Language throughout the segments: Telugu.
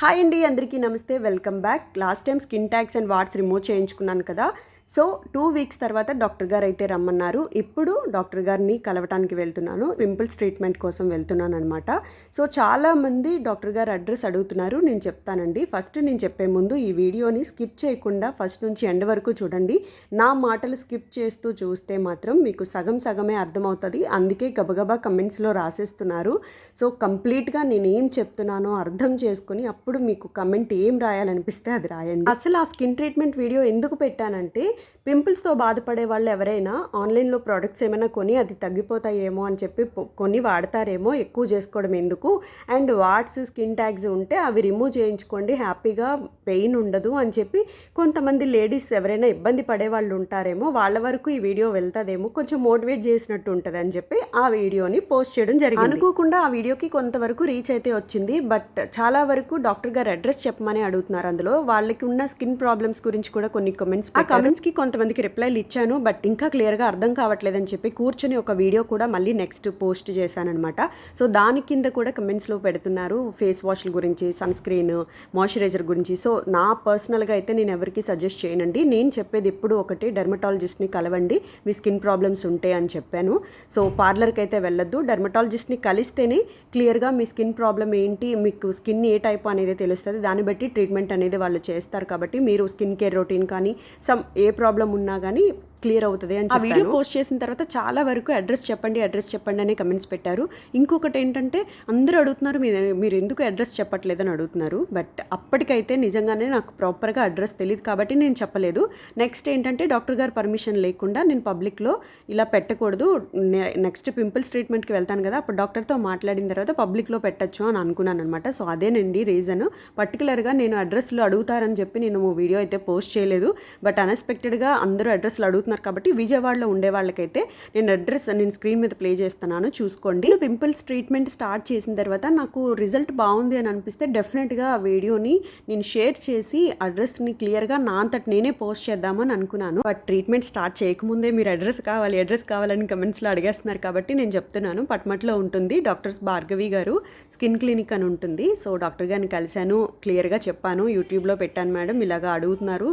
హాయ్ అండి అందరికీ నమస్తే welcome back. Last time skin tags and warts remove చేయించుకున్నాను కదా సో టూ వీక్స్ తర్వాత డాక్టర్ గారు అయితే రమ్మన్నారు. ఇప్పుడు డాక్టర్ గారిని కలవటానికి వెళ్తున్నాను. పింపుల్స్ ట్రీట్మెంట్ కోసం వెళ్తున్నాను అనమాట సో చాలామంది డాక్టర్ గారు అడ్రస్ అడుగుతున్నారు. నేను చెప్తానండి. ఫస్ట్ నేను చెప్పే ముందు ఈ వీడియోని స్కిప్ చేయకుండా ఫస్ట్ నుంచి ఎండ్ వరకు చూడండి. నా మాటలు స్కిప్ చేస్తూ చూస్తే మాత్రం మీకు సగం సగమే అర్థమవుతుంది. అందుకే గబగబా కమెంట్స్లో రాసేస్తున్నారు. సో కంప్లీట్గా నేను ఏం చెప్తున్నానో అర్థం చేసుకుని అప్పుడు మీకు కమెంట్ ఏం రాయాలనిపిస్తే అది రాయండి. అసలు ఆ స్కిన్ ట్రీట్మెంట్ వీడియో ఎందుకు పెట్టానంటే పింపుల్స్తో బాధపడే వాళ్ళు ఎవరైనా ఆన్లైన్లో ప్రోడక్ట్స్ ఏమైనా కొని అది తగ్గిపోతాయేమో అని చెప్పి పొ- కొని వాడతారేమో ఎక్కువ చేసుకోవడం ఎందుకు? అండ్ వాట్స్ స్కిన్ ట్యాగ్స్ ఉంటే అవి రిమూవ్ చేయించుకోండి హ్యాపీగా పెయిన్ ఉండదు అని చెప్పి కొంతమంది లేడీస్ ఎవరైనా ఇబ్బంది పడే వాళ్ళు ఉంటారేమో వాళ్ళ వరకు ఈ వీడియో వెళ్తుందేమో కొంచెం మోటివేట్ చేసినట్టు ఉంటుంది అని చెప్పి ఆ వీడియోని పోస్ట్ చేయడం జరిగింది. అనుకోకుండా ఆ వీడియోకి కొంతవరకు రీచ్ అయితే వచ్చింది బట్ చాలా వరకు డాక్టర్ గారు అడ్రస్ చెప్పమని అడుగుతున్నారు అందులో. వాళ్ళకి ఉన్న స్కిన్ ప్రాబ్లమ్స్ గురించి కూడా కొన్ని కమెంట్స్ ఆ కమెంట్స్ కి కొంతమందికి రిప్లైలు ఇచ్చాను బట్ ఇంకా క్లియర్గా అర్థం కావట్లేదని చెప్పి కూర్చొని ఒక వీడియో కూడా మళ్ళీ నెక్స్ట్ పోస్ట్ చేశానమాట సో దాని కింద కూడా కమెంట్స్లో పెడుతున్నారు ఫేస్ వాష్ల గురించి సన్ స్క్రీన్ మాయిశ్చరైజర్ గురించి. సో నా పర్సనల్గా అయితే నేను ఎవరికి సజెస్ట్ చేయనండి. నేను చెప్పేది ఎప్పుడు ఒకటి డెర్మటాలజిస్ట్ని కలవండి మీ స్కిన్ ప్రాబ్లమ్స్ ఉంటే అని చెప్పాను. సో పార్లర్కి అయితే వెళ్ళొద్దు. డెర్మటాలజిస్ట్ని కలిస్తేనే క్లియర్గా మీ స్కిన్ ప్రాబ్లం ఏంటి మీకు స్కిన్ ఏ టైప్ అనేది తెలుస్తుంది. దాన్ని బట్టి ట్రీట్మెంట్ అనేది వాళ్ళు చేస్తారు. కాబట్టి మీరు స్కిన్ కేర్ రొటీన్ కానీ సమ్ ఏ ప్రాబ్లం ఉన్నా కానీ క్లియర్ అవుతుంది అని ఆ వీడియో పోస్ట్ చేసిన తర్వాత చాలా వరకు అడ్రస్ చెప్పండి అడ్రస్ చెప్పండి అనే కమెంట్స్ పెట్టారు. ఇంకొకటి ఏంటంటే అందరూ అడుగుతున్నారు మీరు మీరు ఎందుకు అడ్రస్ చెప్పట్లేదని అడుగుతున్నారు. బట్ అప్పటికైతే నిజంగానే నాకు ప్రాపర్గా అడ్రస్ తెలియదు కాబట్టి నేను చెప్పలేదు. నెక్స్ట్ ఏంటంటే డాక్టర్ గారు పర్మిషన్ లేకుండా నేను పబ్లిక్లో ఇలా పెట్టకూడదు. నెక్స్ట్ పింపుల్స్ ట్రీట్మెంట్కి వెళ్తాను కదా అప్పుడు డాక్టర్తో మాట్లాడిన తర్వాత పబ్లిక్లో పెట్టచ్చు అని అనుకున్నాను అనమాట సో అదేనండి రీజన్ పర్టికులర్గా నేను అడ్రస్లు అడుగుతారని చెప్పి నేను వీడియో అయితే పోస్ట్ చేయలేదు. బట్ అన్ఎక్స్పెక్టెడ్గా అందరూ అడ్రస్లు అడుగుతున్నారు. కాబట్టి విజయవాడలో ఉండే వాళ్ళకైతే నేను అడ్రస్ నేను స్క్రీన్ మీద ప్లే చేస్తున్నాను చూసుకోండి. పింపుల్స్ ట్రీట్మెంట్ స్టార్ట్ చేసిన తర్వాత నాకు రిజల్ట్ బాగుంది అని అనిపిస్తే డెఫినెట్గా ఆ వీడియోని నేను షేర్ చేసి అడ్రస్ని క్లియర్గా నా అంతటి నేనే పోస్ట్ చేద్దామని అనుకున్నాను. బట్ ట్రీట్మెంట్ స్టార్ట్ చేయకముందే మీరు అడ్రస్ కావాలి అడ్రస్ కావాలని కమెంట్స్లో అడిగేస్తున్నారు కాబట్టి నేను చెప్తున్నాను. పట్మట్లో ఉంటుంది డాక్టర్స్ భార్గవి గారు స్కిన్ క్లినిక్ అని ఉంటుంది. సో డాక్టర్ గారిని కలిశాను క్లియర్గా చెప్పాను. యూట్యూబ్లో పెట్టాను మేడం ఇలాగా అడుగుతున్నారు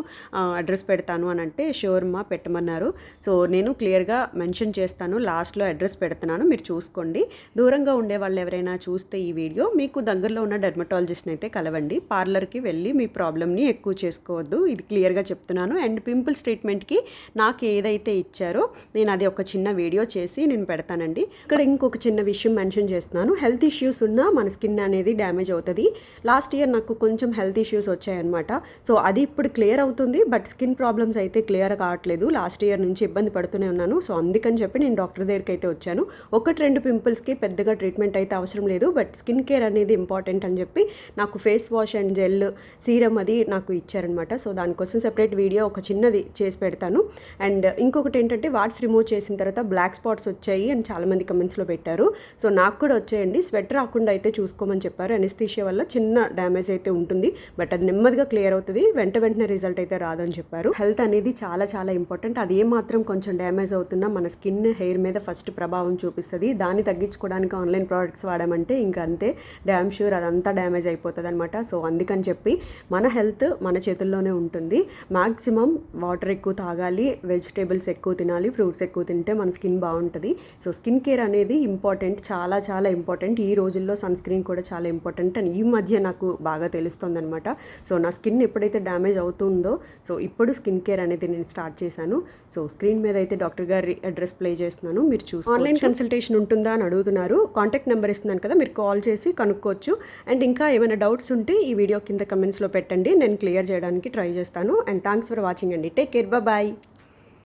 అడ్రస్ పెడతాను అని అంటే షోర్మా మా అన్నారు సో నేను క్లియర్గా మెన్షన్ చేస్తాను. లాస్ట్లో అడ్రస్ పెడుతున్నాను. మీరు చూసుకోండి. దూరంగా ఉండే వాళ్ళు ఎవరైనా చూస్తే ఈ వీడియో మీకు దగ్గరలో ఉన్న డెర్మటాలజిస్ట్ని అయితే కలవండి. పార్లర్కి వెళ్ళి మీ ప్రాబ్లమ్ని ఎక్కువ చేసుకోవద్దు. ఇది క్లియర్గా చెప్తున్నాను. అండ్ పింపుల్స్ ట్రీట్మెంట్కి నాకు ఏదైతే ఇచ్చారో నేను అది ఒక చిన్న వీడియో చేసి నేను పెడతానండి. ఇక్కడ ఇంకొక చిన్న విషయం మెన్షన్ చేస్తున్నాను. హెల్త్ ఇష్యూస్ ఉన్నా మన స్కిన్ అనేది డ్యామేజ్ అవుతుంది. లాస్ట్ ఇయర్ నాకు కొంచెం హెల్త్ ఇష్యూస్ వచ్చాయన్నమాట. సో అది ఇప్పుడు క్లియర్ అవుతుంది. బట్ స్కిన్ ప్రాబ్లమ్స్ అయితే క్లియర్ కావట్లేదు. లాస్ట్ ఇయర్ నుంచి ఇబ్బంది పడుతూనే ఉన్నాను. సో అందుకని చెప్పి నేను డాక్టర్ దగ్గరికి అయితే వచ్చాను. ఒకటి రెండు పింపుల్స్కి పెద్దగా ట్రీట్మెంట్ అయితే అవసరం లేదు. బట్ స్కిన్ కేర్ అనేది ఇంపార్టెంట్ అని చెప్పి నాకు face wash and gel serum అది నాకు ఇచ్చారనమాట సో దానికోసం సెపరేట్ వీడియో ఒక చిన్నది చేసి పెడతాను. అండ్ ఇంకొకటి ఏంటంటే వాట్స్ రిమూవ్ చేసిన తర్వాత బ్లాక్ స్పాట్స్ వచ్చాయి అని చాలామంది కమెంట్స్లో పెట్టారు. సో నాకు కూడా వచ్చాయండి. స్వెట్ రాకుండా అయితే చూసుకోమని చెప్పారు. అనెస్థీషియా వల్ల చిన్న డ్యామేజ్ అయితే ఉంటుంది. బట్ అది నెమ్మదిగా క్లియర్ అవుతుంది. వెంట వెంటనే రిజల్ట్ అయితే రాదని చెప్పారు. హెల్త్ అనేది చాలా చాలా ఇంపార్టెంట్. అది ఏమాత్రం కొంచెం డ్యామేజ్ అవుతున్నా మన స్కిన్ హెయిర్ మీద ఫస్ట్ ప్రభావం చూపిస్తుంది. దాన్ని తగ్గించుకోవడానికి ఆన్లైన్ ప్రోడక్ట్స్ వాడామంటే ఇంకా అంతే. డ్యామ్ షూర్ అదంతా డ్యామేజ్ అయిపోతుంది అనమాట సో అందుకని చెప్పి మన హెల్త్ మన చేతుల్లోనే ఉంటుంది. మ్యాక్సిమం వాటర్ ఎక్కువ తాగాలి వెజిటేబుల్స్ ఎక్కువ తినాలి ఫ్రూట్స్ ఎక్కువ తింటే మన స్కిన్ బాగుంటుంది. సో స్కిన్ కేర్ అనేది ఇంపార్టెంట్ చాలా చాలా ఇంపార్టెంట్. ఈ రోజుల్లో సన్ స్క్రీన్ కూడా చాలా ఇంపార్టెంట్ అండ్ ఈ మధ్య నాకు బాగా తెలుస్తుంది అనమాట సో నా స్కిన్ ఎప్పుడైతే డ్యామేజ్ అవుతుందో సో ఇప్పుడు స్కిన్ కేర్ అనేది నేను స్టార్ట్ చేశాను. సో స్క్రీన్ మీద అయితే డాక్టర్ గారి అడ్రస్ ప్లే చేస్తున్నాను మీరు చూసి ఆన్లైన్ కన్సల్టేషన్ ఉంటుందా అని అడుగుతున్నారు. కాంటాక్ట్ నెంబర్ ఇస్తున్నాను కదా మీరు కాల్ చేసి కనుక్కోవచ్చు. అండ్ ఇంకా ఏమైనా డౌట్స్ ఉంటే ఈ వీడియో కింద కమెంట్స్లో పెట్టండి. నేను క్లియర్ చేయడానికి ట్రై చేస్తాను. అండ్ థ్యాంక్స్ ఫర్ వాచింగ్ అండి. Take care bye